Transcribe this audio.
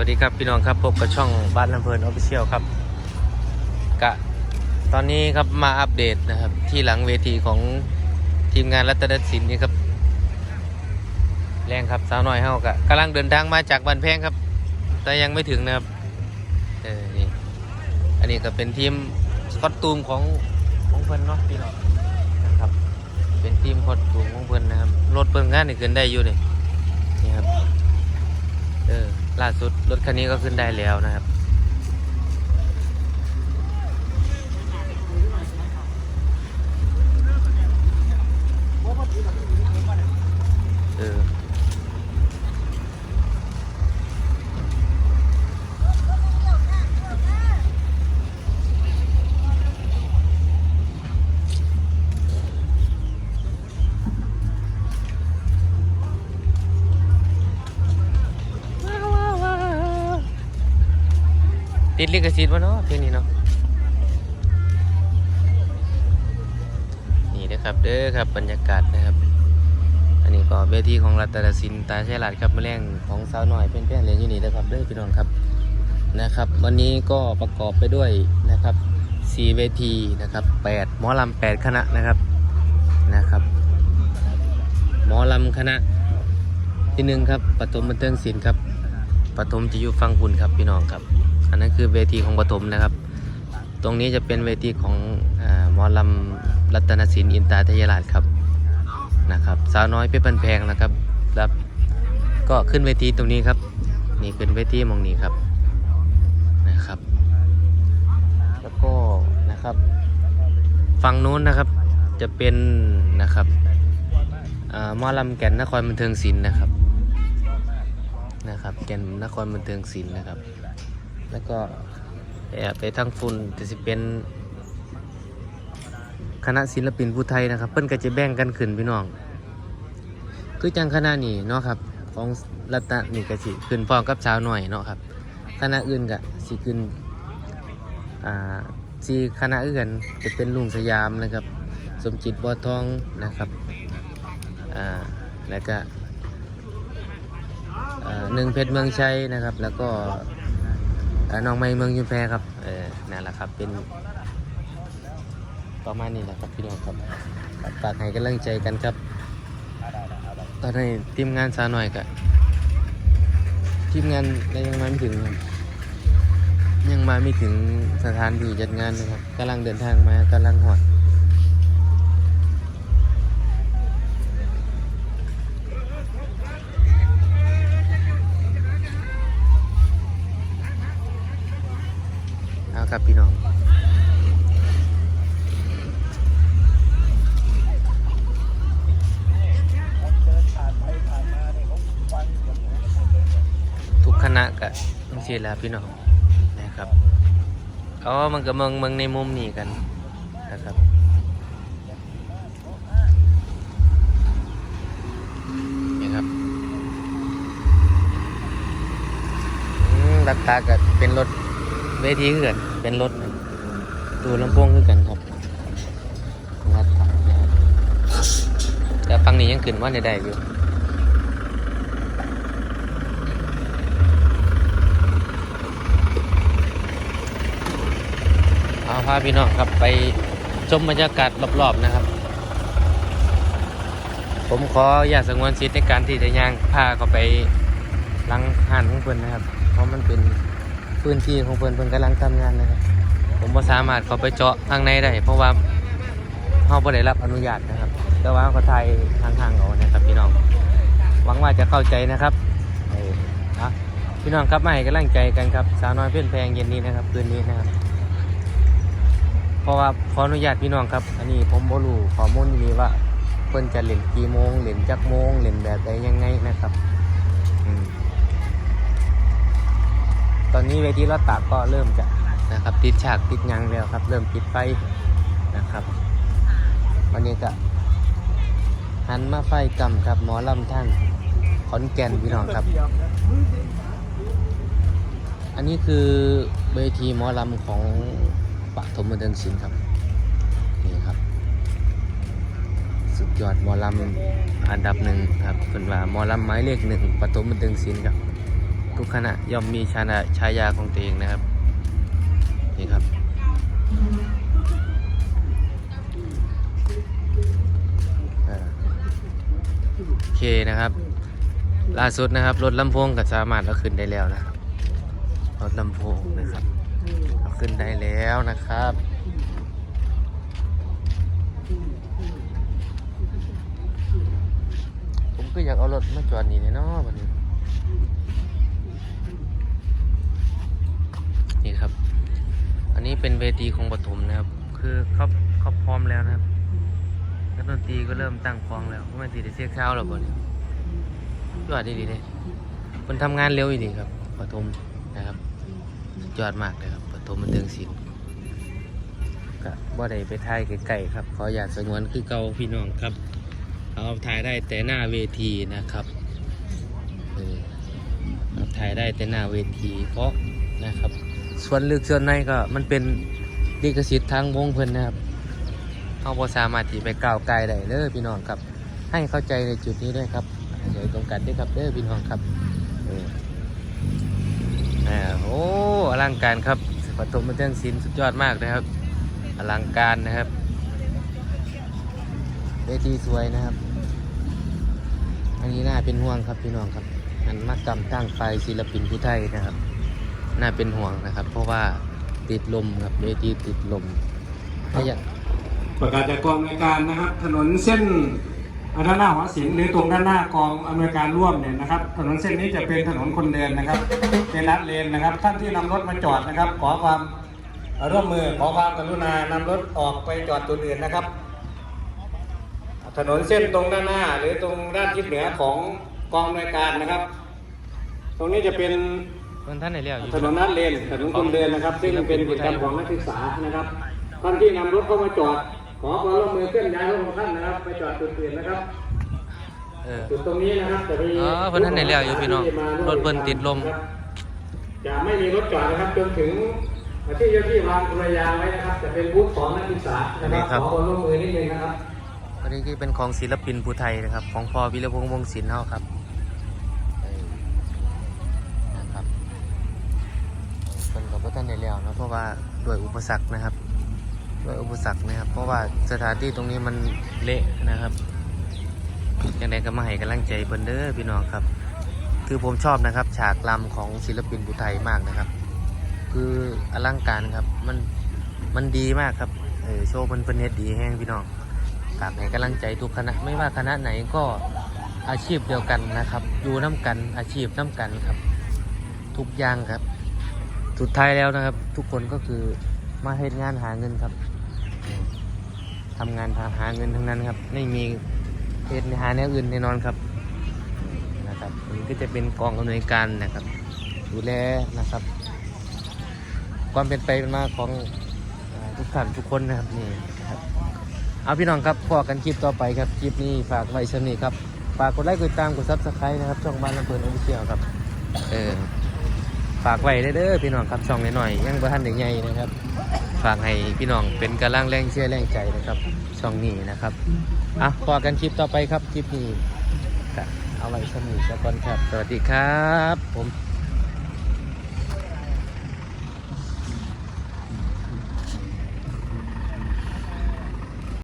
วัสดีครับพี่น้องครับพบกับช่องบ้านลำเพลินออฟฟิเชียลครับกะตอนนี้ครับมาอัปเดตนะครับ ที่หลังเวทีของทีมงานรัตนศิลป์นี่ครับ แรงครับสาวน้อยเฮากะกำลังเดินทางมาจากบันแพงครับ แต่ยังไม่ถึงนะครับเออนี่อันนี้ก็เป็นทีมคอสตูมของของเพิ่นเนาะพี่น้องนะครับ เป็นทีมคอสตูมของเพิ่นนะครับรถเพิ่นงานนี่ขึ้นได้อยู่นี่นี่ครับเออ ล่าสุดรถคันนี้ก็ขึ้นได้แล้วนะครับ ติดลิขสิทธิ์วะเนาะเพลงนี้เนาะนี่นะครับเด้อครับบรรยากาศนะครับ อันนี้ก็เวทีของรัตนศิลป์ตาเชยหลาดครับมาแรงของสาวหน่อยเป็นแป้นเรียนอยู่นี่นะครับเด้อพี่น้องครับนะครับ วันนี้ก็ประกอบไปด้วยนะครับสี่เวทีนะครับแปดหมอลำแปดคณะนะครับนะครับ หมอลำคณะที่หนึ่งครับปฐมบันเทิงศิลป์ครับปฐมจะอยู่ฟังคุณครับพี่น้องครับ อันนั้นคือเวทีของปฐมนะครับ ตรงนี้จะเป็นเวทีของอมอลำรัตนศิลป์อินตาทยราชครับนะครับสาวน้อยเพชรบันแพงนะครับรับก็ขึ้นเวทีตรงนี้ครับ นี่เป็นเวทีมองนี้ครับนะครับ แล้วก็นะครับฝั่งนู้นนะครับจะเป็นนะครับอ่าหมอลำแก่นนครบันเทิงศิลป์นะครับนะครับแก่นนครบันเทิงศิลป์นะครับ แล้วก็แอบไปทางฝุ่นจะสิเป็น คณะศิลปินผู้ไทยนะครับ เพิ่นก็จะแบ่งกันขึ้นพี่น้อง คือจังคณะนี้เนาะครับ ของรัตนนี่ก็สิขึ้นพร้อมกับสาวหน่อยเนาะครับ คณะอื่นก็สิขึ้นอ่าสีคณะอื่นจะเป็นลุงสยามนะครับ สมจิตบัวทองนะครับอ่าแล้วก็อ่าหนึ่งเพชรเมืองชัยนะครับ แล้วก็ น้องไม่เมืองยุนแพครับ เออนั่นแหละครับ เป็น ประมาณนี้แหละครับพี่น้องครับฝากให้กำลังใจกันครับ ตอนนี้ทีมงานซาหน่อยกับทีมงานยังมาไม่ถึง ยังมาไม่ถึงสถานที่จัดงานนะครับกำลังเดินทางมากำลังหอด เอาครับพี่น้องทุกคณะก็ต้องเสียแล้วพี่น้องนะครับอ๋อมันก็เมืองเมืองในมุมนี้กันนะครับนี่ครับอืมรัตตาก็เป็นรถ เวทีคือกันเป็นรถตูลำโพงคือกันครับงัดถันครับแต่ฟังนี้ยังขึ้นว่าในได้อยู่เอาพาพี่น้องครับไปชมบรรยากาศรอบๆนะครับ ผมขออย่าตสงวนสิทธิ์ในการที่จะย่างพาเขาไปลังห้านของเพื่อนนะครับ เพราะมันเป็น พื้นที่ของเพื่อนเพื่อนกำลังทำงานนะครับ ผมบ่สามารถเข้าไปเจาะข้างในได้เพราะว่าเราบ่ได้รับอนุญาตนะครับ แต่ว่าเขาถ่ายทางๆเอานะครับพี่น้อง หวังว่าจะเข้าใจนะครับนะพี่น้องครับมาให้กำลังใจกันครับ สาวน้อยเพื่อนแพงเย็นนี้นะครับคืนนี้นะครับ เพราะว่าขออนุญาตพี่น้องครับ อันนี้ผมบ่รู้ข้อมูลนี้ว่าเพิ่นจะเล่นกี่โมงเล่นจักโมงเล่นแบบใดยังไงนะครับ อืม ตอนนี้เวทีรถตักก็เริ่มจะนะครับติดฉากติดยังแล้วครับ เริ่มปิดไฟนะครับ วันนี้ก็หันมาไฟกำครับ หมอลำท่านขอนแก่นพี่น้องครับ อันนี้คือเวทีหมอลำของปฐมบันเทิงศิลป์ครับนี่ครับ สุดยอดหมอลำอันดับหนึ่งครับเป็นว่าหมอลำหมายเลขหนึ่งปฐมบันเทิงศิลป์ครับ ทุกคณะย่อมมีชานะชายาของตัวเองนะครับ นี่ครับ โอเคนะครับ ล่าสุดนะครับรถลำโพงก็สามารถเอาขึ้นได้แล้วนะครับรถลำโพงนะครับ เอาขึ้นได้แล้วนะครับผมก็อยากเอารถมาจอดนี่เนาะวันนี้ นี่ครับ อันนี้เป็นเวทีของปฐมนะครับ คือเขาเขาพร้อมแล้วนะครับนักดนตรีก็เริ่มตั้งพร้อมแล้วเพราะมันตีได้เสียเช้าแล้วบ่เนี่ยยอดดีๆเลยคนทำงานเร็วอีดีครับปฐมนะครับยอดมากเลยครับปฐมมันเตืองศิลป์ก็บ่ได้ไปถ่ายไกลๆครับ ขออยากสงวนคือเก่าพี่น้องครับ เอาถ่ายได้แต่หน้าเวทีนะครับเออถ่ายได้แต่หน้าเวทีเพราะนะครับ ส่วนลึกส่วนในก็มันเป็นลิขสิทธิ์ทางวงเพิ่นนะครับเขาบ่สามารถที่ไปก้าวไกลได้เด้อพี่น้องครับ ให้เข้าใจในจุดนี้ด้วยครับเดี๋ยวตรงกันด้วยครับเด้อพี่น้องครับอ่าโอ้อลังการครับปฐมบันเทิงศิลป์สุดยอดมากนะครับ อลังการนะครับเวทีสวยนะครับ อันนี้น่าเป็นห่วงครับพี่น้องครับอันมากำตั้งไฟศิลปินผู้ไทยนะครับ น่าเป็นห่วงนะครับ เพราะว่าติดลมครับเวทีติดลมถ้าอยากประกาศจากกองอำนวยการนะครับ ถนนเส้นด้านหน้าหัวศิลป์หรือตรงด้านหน้ากองอำนวยการร่วมเนี่ยนะครับ ถนนเส้นนี้จะเป็นถนนคนเดินนะครับ เป็นลัดเลนนะครับ ท่านที่นำรถมาจอดนะครับ ขอความร่วมมือขอความกรุณานำรถออกไปจอดจุดอื่นนะครับ ถนนเส้นตรงด้านหน้า หรือตรงด้านทิศเหนือของกองอำนวยการนะครับ ตรงนี้จะเป็น คนท่านไหนเรียกอยู่ถนนนัดเลนถนนคนเดินนะครับ ซึ่งเป็นกิจกรรมของนักศึกษานะครับท่านที่นำรถเข้ามาจอด ขอความร่วมมือเคลื่อนย้ายรถของท่านนะครับไปจอดจุดอื่นนะครับเออจุดตรงนี้นะครับจะมีอ๋อเพิ่นท่านไหนเรียกอยู่พี่น้องรถเพิ่นติดลมครับจะไม่มีรถจอดนะครับจนถึงที่เจ้าที่วางกระยางไว้นะครับจะเป็นบูธของนักศึกษานะครับขอความร่วมมือนิดนึงนะครับอันนี้คือเป็นของศิลปินผู้ไทยนะครับ ของพ่อวิรพงษ์วงศ์ศิลป์เฮาครับเออนะครับเพิ่นกับ ท่านได้แล้วนะเพราะว่าด้วยอุปสรรคนะครับ ด้วยอุปสรรคนะครับ เพราะว่าสถานที่ตรงนี้มันเละนะครับยังไงก็มาให้กำลังใจเพิ่นเด้อพี่น้องครับ คือผมชอบนะครับ ฉากลำของศิลปินผู้ไทยมากนะครับ คืออลังการครับมันมันดีมากครับเออโชว์เพิ่นเพิ่นเฮ็ดดีแห้งพี่น้องฝากให้กำลังใจทุกคณะไม่ว่าคณะไหนก็อาชีพเดียวกันนะครับ อยู่น้ำกันอาชีพน้ำกันครับ ทุกอย่างครับ สุดท้ายแล้วนะครับ ทุกคนก็คือมาเฮ็ดงานหาเงินครับทำงานหาเงินทั้งนั้นครับ ไม่มีเฮ็ดหาแนวอื่นแน่นอนครับนะครับนี่ก็จะเป็นกองอำนวยการนะครับ ดูแลนะครับ ความเป็นไปเป็นมาของทุกท่านทุกคนนะครับนี่นครับเอาพี่น้องครับพอกันคลิปต่อไปครับคลิปนี้ฝากไว้ชำนี้ครับฝากกดไลค์กดติดตามกดซับสไครต์นะครับช่องบ้านลำเพลินออฟฟิเชียลครับเออ ฝากไว้เด้อพี่น้องครับช่องหน่อยๆยังบ่ทันได้ใหญ่นะครับ ฝากให้พี่น้องเป็นกำลังแรงเชื่อแรงใจนะครับ ช่องนี้นะครับอะพอกันคลิปต่อไปครับคลิปนี้เอาไว้ชมนี้ซะก่อนครับ สวัสดีครับ ผม